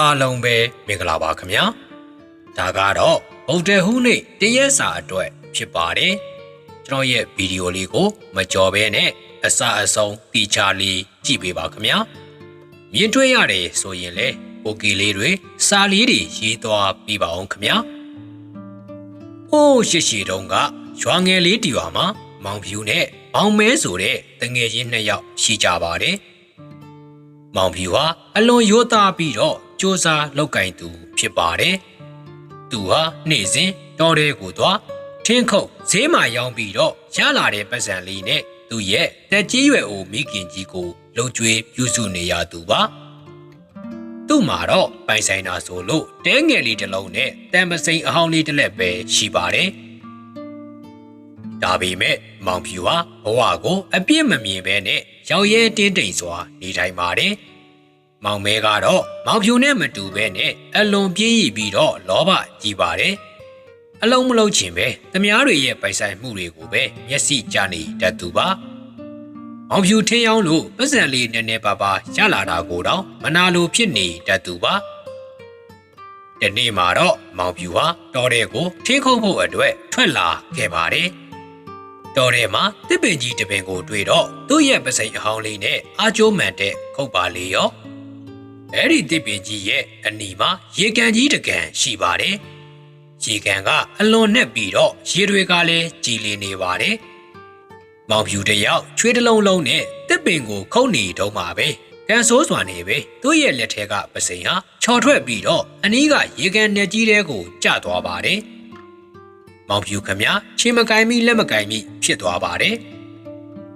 အားလုံးပဲမင်္ဂလာပါခင်ဗျာဒါကတော့ဗုဒ္ဓဟူးနေ့တရက်စာအတွက်ဖြစ်ပါတယ်ကျွန်တော်ရဲ့ဗီဒီယိုလေးကို မကြော်ဘဲနဲ့အစအဆုံးတီချာလေးကြည့်ပေးပါခင်ဗျာမြင်တွေ့ရတယ်ဆိုရင်လေပိုကီလေးတွေစာလေးတွေရေးသွားပြပါအောင်ခင်ဗျာဟိုးရှိရှိတုန်းကရွာငယ်လေးတီရွာမှာမောင်ဖြူနဲ့မောင်မဲဆိုတဲ့တငယ်ချင်းနှစ်ယောက်ရှိကြပါတယ်မောင်ဖြူဟာအလွန်ရိုးသားပြီးတော့ စ조사လောက်ကင်သူဖြစ်ပါတယ်။သူဟာနေ့စဉ်တော်တဲ့ကိုသွားထင်းခုတ်ဈေးမှာရောင်းပြီးတော့ရလာတဲ့ပတ်စံလေးနဲ့သူ့ရဲ့တက်ကြီးရွယ်အိုမိခင်ကြီးကိုလုံကျွေးပြုစုနေရသူပါ။သူ့မှာတော့ပိုင်ဆိုင်တာဆိုလို့တဲငယ်လေးတစ်လုံးနဲ့တံပစိန်အဟောင်းလေးတစ်လက်ပဲရှိပါတယ်။ဒါပေမဲ့မောင်ဖြူဟာဘဝကိုအပြည့်မမြင်ဘဲနဲ့ရောက်ရဲတင်းတိမ်စွာနေထိုင်ပါတယ်။ မောင်မဲကတော့မောင်ဖြူနဲ့မတူဘဲနဲ့အလွန်ပြင်းရည်ပြီးတော့လောဘကြီးပါတယ်။အလုံးမလုံးချင်ပဲသမားတွေရဲ့ပိုင်ဆိုင်မှုတွေကိုပဲမျက်စိကျနေတတ်သူပါ။မောင်ဖြူထင်းရောင်းလို့ပတ်စံလေးနည်းနည်းပါးပါရလာတာကိုတော့မနာလိုဖြစ်နေတတ်သူပါ။ဒီနေ့မှာတော့မောင်ဖြူဟာတော်တဲ့ကိုထင်းခုတ်ဖို့အတွက်ထွက်လာခဲ့ပါတယ်။တော်ထဲမှာတစ်ပင်ကြီးတစ်ပင်ကိုတွေ့တော့သူ့ရဲ့ပစိန်အဟောင်းလေးနဲ့အာကျိုးမှန်တဲ့ခုတ်ပါလေရော အဲ့ဒီတစ်ပင်ကြီးရဲ့အနီမှာရေကန်ကြီးတစ်ကန်ရှိပါတယ်ရေကန်ကအလွန်နဲ့ပြီးတော့ရေတွေကလည်းကြည်လင်နေပါတယ်မောင်ဖြူတစ်ယောက်ချွေးတစ်လုံးလုံးနဲ့တစ်ပင်ကိုခုတ်နေတော့မှာပဲကန်ဆိုးစွာနေပဲသူ့ရဲ့လက်ထဲကပစိန်ဟာချော်ထွက်ပြီးတော့အနီးကရေကန်နဲ့ကြီးတဲ့ကိုကျသွားပါတယ်မောင်ဖြူခမချင်မကင်မိလက်မကင်မိဖြစ်သွားပါတယ်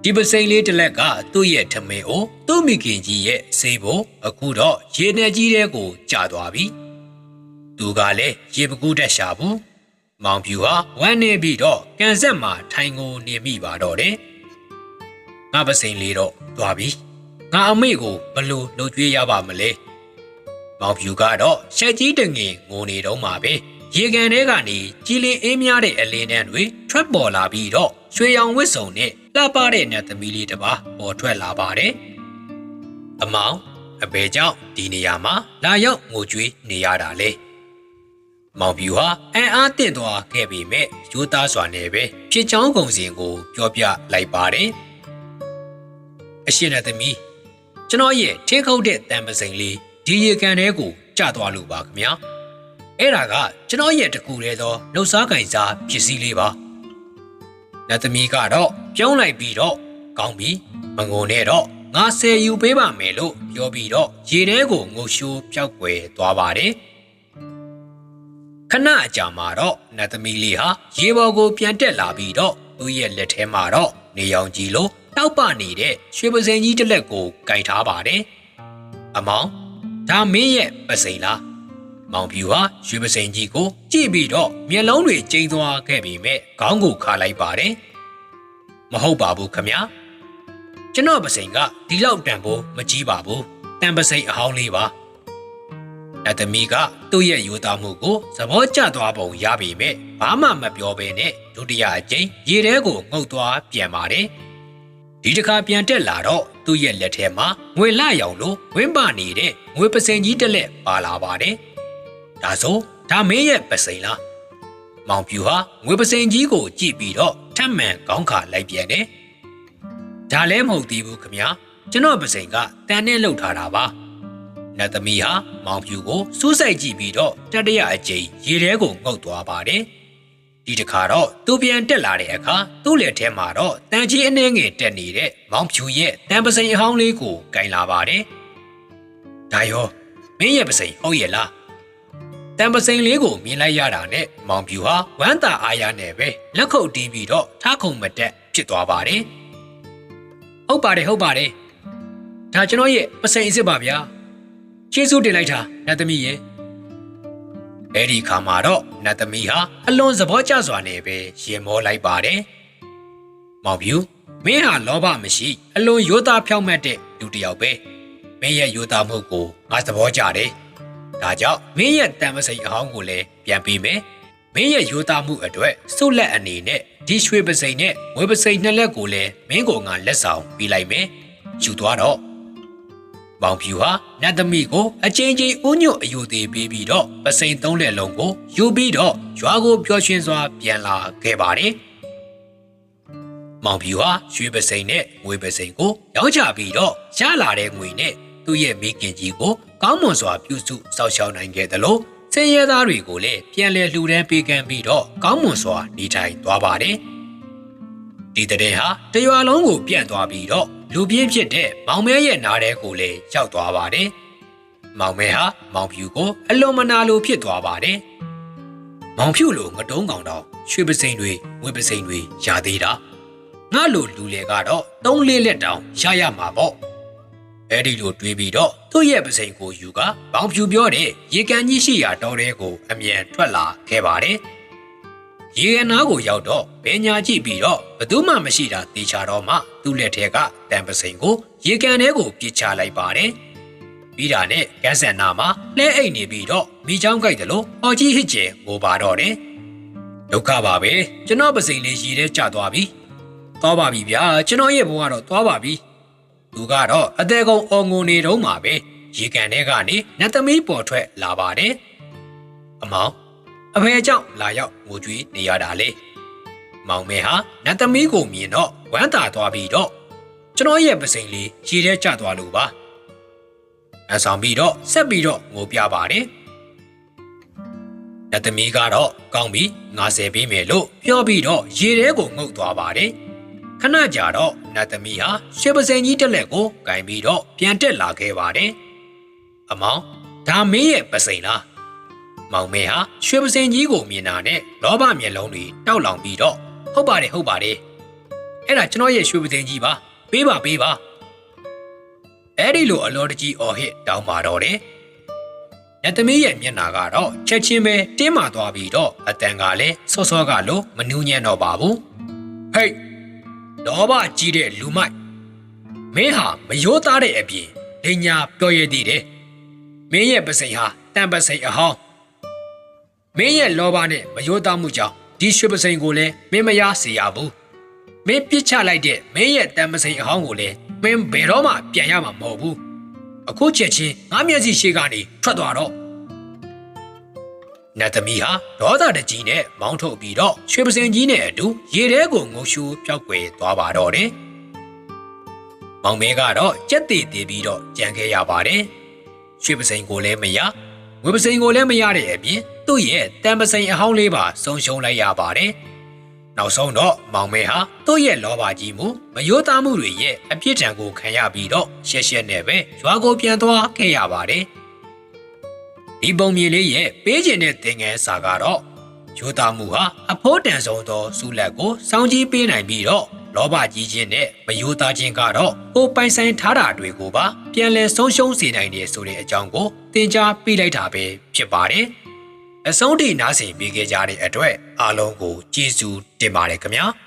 ဒီပစိန်လေးတစ်လက်ကသူ့ရဲ့ထမင်းကိုသူ့မိခင်ကြီးရဲ့ဆေးဖို့အခုတော့ရေနဲ့ကြီးတဲ့ကိုကြာသွားပြီသူကလည်းရေပကူးတက်ရှာဘူးမောင်ဖြူဟာဝမ်းနေပြီးတော့ကန်ဆက်မှာထိုင်ကိုနေမိပါတော့တယ်ငါပစိန်လေးတော့သွားပြီငါအမေကိုဘလို့လှုပ်ကြွေးရပါမလဲမောင်ဖြူကတော့ရှက်ကြီးတငင်ငိုနေတော့မှာပဲရေကန်ထဲကနေကြည်လင်အေးများတဲ့အလင်းတန်းတွေထွက်ပေါ်လာပြီးတော့ရွှေရောင်ဝစ်စုံနဲ့ လှပတဲ့နတ်သမီးလေးတစ်ပါးပေါ်ထွက်လာပါတယ်။အမောင်အဘယ်ကြောင့်ဒီနေရာမှာလာရောက်ငိုကြွေးနေရတာလဲ။မောင်ဖြူဟာအံ့အားတင့်သွားခဲ့ပေမဲ့ရိုးသားစွာနဲ့ပဲဖြစ်ချောင်းကုံစဉ်ကိုပြောပြလိုက်ပါတယ်။အရှင်နတ်သမီးကျွန်တော်ရဲ့ထင်းခုတ်တဲ့တံပစိန်လေးဒီရေကန်ထဲကိုကျသွားလို့ပါခင်ဗျာအဲ့ဒါကကျွန်တော်ရဲ့တကူတည်းသောလှုပ်ရှားကင်စားပစ္စည်းလေးပါနတ်သမီးကတော့ ပြုံးလိုက်ပြီးတော့ကောင်းပြီမငုံနဲ့တော့ငါဆယ်ယူပေးပါမယ်လို့ပြောပြီးတော့ရေထဲကိုငိုရှိုးပြောက်ွယ်သွားပါတယ်ခဏအကြာမှာတော့နတ်သမီးလေးဟာရေပေါ်ကိုပြန်တက်လာပြီးတော့သူ့ရဲ့လက်ထဲမှာတော့နေရောင်ကြီးလိုတောက်ပနေတဲ့ရွှေပစိန်ကြီးတစ်လက်ကိုကင်ထားပါတယ်အမောင်ဒါမင်းရဲ့ပစိန်လားမောင်ဖြူဟာရွှေပစိန်ကြီးကိုကြည့်ပြီးတော့မျက်လုံးတွေကျိန်းသွားခဲ့ပေမဲ့ခေါင်းကိုခါလိုက်ပါတယ်။ မဟုတ်ပါဘူးခမညာ။ကျွန်တော်ပစိန်ကဒီလောက်တန်ဖို့မကြီးပါဘူး။တန်ပစိန်အဟောင်းလေးပါ။အသမီးကသူ့ရဲ့ယူသားမှုကိုသဘောကျသွားပုံရပေမဲ့ဘာမှမပြောဘဲနဲ့ဒုတိယအကြိမ်ရေထဲကိုငုတ်သွားပြန်ပါတယ်။ဒီတစ်ခါပြန်တက်လာတော့သူ့ရဲ့လက်ထဲမှာငွေလှရောင်လိုဝင်းပနေတဲ့ငွေပစိန်ကြီးတစ်လက်ပါလာပါတယ်။ဒါဆိုဒါမင်းရဲ့ပစိန်လားမောင်ပြူဟာငွေပစိန်ကြီးကိုကြည့်ပြီးတော့ထ ပ်မံခေါင်းခါလိုက်ပြန်တယ်ဒါလည်းမဟုတ်သေးဘူးခမညာကျွန်တော်ပစိန်ကတန်နဲ့လှုပ်ထားတာပါနတ်သမီးဟာမောင်ပြူကိုစူးစိုက်ကြည့်ပြီးတော့တတရအကျိန်ရေထဲကိုငုတ်သွားပါတယ်ဒီတစ်ခါတော့သူပြန်တက်လာတဲ့အခါသူ့လက်ထဲမှာတော့တန်ကြီးအနှဲငယ်တက်နေတဲ့မောင်ဖြူရဲ့တန်ပစိန်အဟောင်းလေးကိုကင်လာပါတယ်ဒါရောမင်းရဲ့ပစိန်ဟုတ်ရဲ့လား တံပစိန်လေးကိုမြင်လိုက်ရတာနဲ့မောင်ပြူဟာဝမ်းသာအားရနဲ့ပဲလက်ခုပ်တီးပြီးတော့ထားခုံမတက်ဖြစ်သွားပါတယ်။ဟုတ်ပါတယ်ဟုတ်ပါတယ်။ဒါကျွန်တော်ရဲ့ပစိန်အစ်စ်ပါဗျာ။ကျေးဇူးတင်လိုက်တာနတ်သမီးရဲ့။အဲ့ဒီခါမှာတော့နတ်သမီးဟာအလွန်သဘောကျစွာနဲ့ပဲရင်မောလိုက်ပါတယ်။မောင်ပြူမင်းဟာလောဘမရှိအလွန်ရိုးသားဖြောင့်မတ်တဲ့လူတစ်ယောက်ပဲ။မင်းရဲ့ရိုးသားမှုကိုငါသဘောကျတယ်။ ဒါကြောင့်မင်းရဲ့တံမစိန်အဟောင်းကိုလည်းပြန်ပေးမယ်။မင်းရဲ့ရိုးသားမှုအတွက်စုလက်အနေနဲ့ဒီရွှေပစိန်နဲ့ဝေပစိန်နှစ်လက်ကိုလည်းမင်းကိုငါလက်ဆောင်ပေးလိုက်မယ်။ယူသွားတော့မောင်ဖြူဟာနတ်သမီးကိုအချင်းချင်းဥညွတ်အယူသေးပေးပြီးတော့ပစိန်သုံးလက်လုံးကိုယူပြီးတော့ရွာကိုပျော်ရွှင်စွာပြန်လာခဲ့ပါတယ်။မောင်ဖြူဟာရွှေပစိန်နဲ့ငွေပစိန်ကိုရောင်းချပြီးတော့ရလာတဲ့ငွေနဲ့သူ့ရဲ့မိခင်ကြီးကို ကောင်းမွန်စွာပြုစုစောင့်ရှောက်နိုင်ခဲ့တယ်လို့ဆင်းရဲသားတွေကိုလည်းပြန်လည်လှူဒန်းပေးကမ်းပြီးတော့ကောင်းမွန်စွာနေထိုင်သွားပါတယ်။ဒီတဲ့ဟာတရွာလုံးကိုပြန့်သွားပြီးတော့လူပြင်းဖြစ်တဲ့မောင်မဲရဲ့နားထဲကိုလည်းရောက်သွားပါတယ်။မောင်မဲဟာမောင်ဖြူကိုအလွန်မနာလိုဖြစ်သွားပါတယ်။မောင်ဖြူလိုငတုံးကောင်တော့ရွှေပစိန်တွေဝေပစိန်တွေရသေးတာငါလိုလူလေကတော့သုံးလေးလက်တောင်ရရမှာပေါ့။ အဲ့ဒီလိုတွေးပြီးတော့သူ့ရဲ့ပစိန်ကိုယူကဘောင်ဖြူပြောတဲ့ရေကန်ကြီးရှိရာတော်တဲကိုအမြန်ထွက်လာခဲ့ပါတယ်။ရေကန်နားကိုရောက်တော့ဘယ်ညာကြည့်ပြီးတော့ဘသူမှမရှိတာတေချာတော့မှသူ့လက်ထဲကတန်ပစိန်ကိုရေကန်ထဲကိုပြစ်ချလိုက်ပါတယ်။ပြီးတာနဲ့ကန်းဆန်နာမှာလဲအိတ်နေပြီးတော့မိချောင်းကြိုက်တယ်လို့အော်ကြီးဟစ်ကျဲငိုပါတော့တယ်။ဒုက္ခပါပဲကျွန်တော်ပစိန်လေးရေထဲကျသွားပြီ။သွားပါပြီဗျာကျွန်တော်ရဲ့ဘဝကတော့သွားပါပြီ။ သူကတော့အသေးကုံအော်ငိုနေတော့မှာပဲရေကန်ထဲကနေနတ်သမီးပေါ်ထွက်လာပါတယ်အမောင်အဖေအကြောင့်လာရောက်ငိုကြွေးနေရတာလေမောင်မဲဟာနတ်သမီးကိုမြင်တော့ဝမ်းသာသွားပြီးတော့ကျွန်တော်ရဲ့ပစိန်လေးရေထဲကျသွားလို့ပါအဆောင်ပြီးတော့ဆက်ပြီးတော့ငိုပြပါတယ်နတ်သမီးကတော့ကောင်းပြီငါဆယ်ပေးမယ်လို့ပြောပြီးတော့ရေထဲကိုငုတ်သွားပါတယ် ခဏကြာတော့နတ်သမီးဟာရွှေပစင်ကြီးတစ်လက်ကိုကင်ပြီးတော့ပြန်တက်လာခဲ့ပါတယ်။အမောင်ဒါမင်းရဲ့ပစိန်လား။မောင်မဲဟာရွှေပစင်ကြီးကိုမြင်တာနဲ့လောဘမျက်လုံးတွေတောက်လောင်ပြီးတော့ဟုတ်ပါတယ်ဟုတ်ပါတယ်။အဲ့ဒါကျွန်တော်ရဲ့ရွှေပစင်ကြီးပါ။ပေးပါပေးပါ။အဲ့ဒီလိုအလောတကြီးအော်ဟစ်တောင်းပါတော့တယ်။နတ်သမီးရဲ့မျက်နာကတော့ချက်ချင်းပဲတင်းမာသွားပြီးတော့အတန်ကလည်းစောစောကလိုမနှူးညံ့တော့ပါဘူး။ဟေး ဒေါဘကြီးတဲ့လူမိုက်မင်းဟာမရိုးသားတဲ့အပြင်ဒိညာပြောရသေးတယ်မင်းရဲ့ပစိန်ဟာတန်ပစိန်အဟောင်းမင်းရဲ့လောဘနဲ့မရိုးသားမှုကြောင့်ဒီရွှေပစိန်ကိုလည်းမင်းမရစေရဘူးမင်းပြစ်ချလိုက်တဲ့မင်းရဲ့တန်ပစိန်အဟောင်းကိုလည်းမင်းဘယ်တော့မှပြန်ရမှာမဟုတ်ဘူးအခုချက်ချင်းငါမျက်စိရှိကနေထွက်သွားတော့ နတ်သမီးဟာဒေါသတကြီးနဲ့မောင်းထုတ်ပြီးတော့ရွှေပစင်ကြီးနဲ့အတူရေထဲကိုငုံရှူပျောက်ကွယ်သွားပါတော့တယ်။မောင်မဲကတော့ကြက်တည်တည်ပြီးတော့ကြံခဲ့ရပါတယ်။ရွှေပစင်ကိုလည်းမရငွေပစင်ကိုလည်းမရတဲ့အပြင်သူ့ရဲ့တန်ပစင်အဟောင်းလေးပါဆုံးရှုံးလိုက်ရပါတယ်။နောက်ဆုံးတော့မောင်မဲဟာသူ့ရဲ့လောဘကြီးမှုမယိုးသားမှုတွေရဲ့အပြစ်ဒဏ်ကိုခံရပြီးတော့ရှက်ရှက်နဲ့ပဲရွာကိုပြန်သွားခဲ့ရပါတယ်။ ဒီပုံမြင်လေးရဲ့ပေးခြင်းတဲ့သင်ငယ်စာကတော့ရိုးသားမှုဟာအဖို့တန်ဆုံးသောဆုလက်ကိုစောင်းကြီးပေးနိုင်ပြီးတော့လောဘကြီးခြင်းနဲ့မယိုးသားခြင်းကတော့ကိုယ်ပိုင်ဆိုင်ထားတာတွေကိုပါပြန်လည်ဆုံးရှုံးစေနိုင်တယ်ဆိုတဲ့အကြောင်းကိုသင်ကြားပေးလိုက်တာပဲဖြစ်ပါတယ်။အဆုံးထိနားဆင်ပေးခဲ့ကြတဲ့အတွက်အားလုံးကိုကျေးဇူးတင်ပါတယ်ခင်ဗျာ။